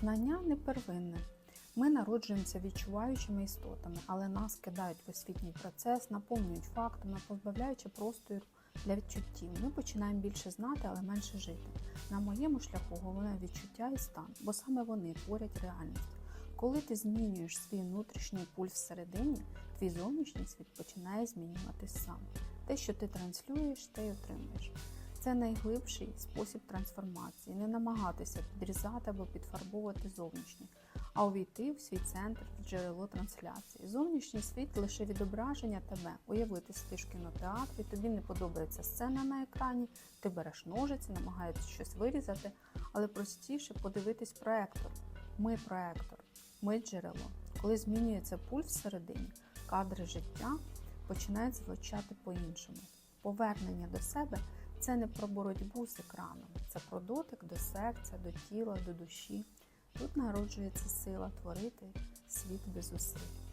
Знання не первинне. Ми народжуємося відчуваючими істотами, але нас кидають в освітній процес, наповнюють фактами, позбавляючи простору для відчуттів. Ми починаємо більше знати, але менше жити. На моєму шляху головне відчуття і стан, бо саме вони творять реальність. Коли ти змінюєш свій внутрішній пульс всередині, твій зовнішній світ починає змінюватись сам. Те, що ти транслюєш, те й отримуєш. Це найглибший спосіб трансформації, не намагатися підрізати або підфарбовувати зовнішнє, а увійти в свій центр, в джерело трансляції. Зовнішній світ лише відображення тебе. Уяви, ти сидиш в кінотеатрі, тобі не подобається сцена на екрані, ти береш ножиці, намагаєшся щось вирізати, але простіше подивитись проектор. Ми проектор, ми джерело. Коли змінюється пульс всередині, кадри життя починають звучати по-іншому. Повернення до себе це не про боротьбу з екраном, це про дотик до серця, до тіла, до душі. Тут народжується сила творити світ без зусиль.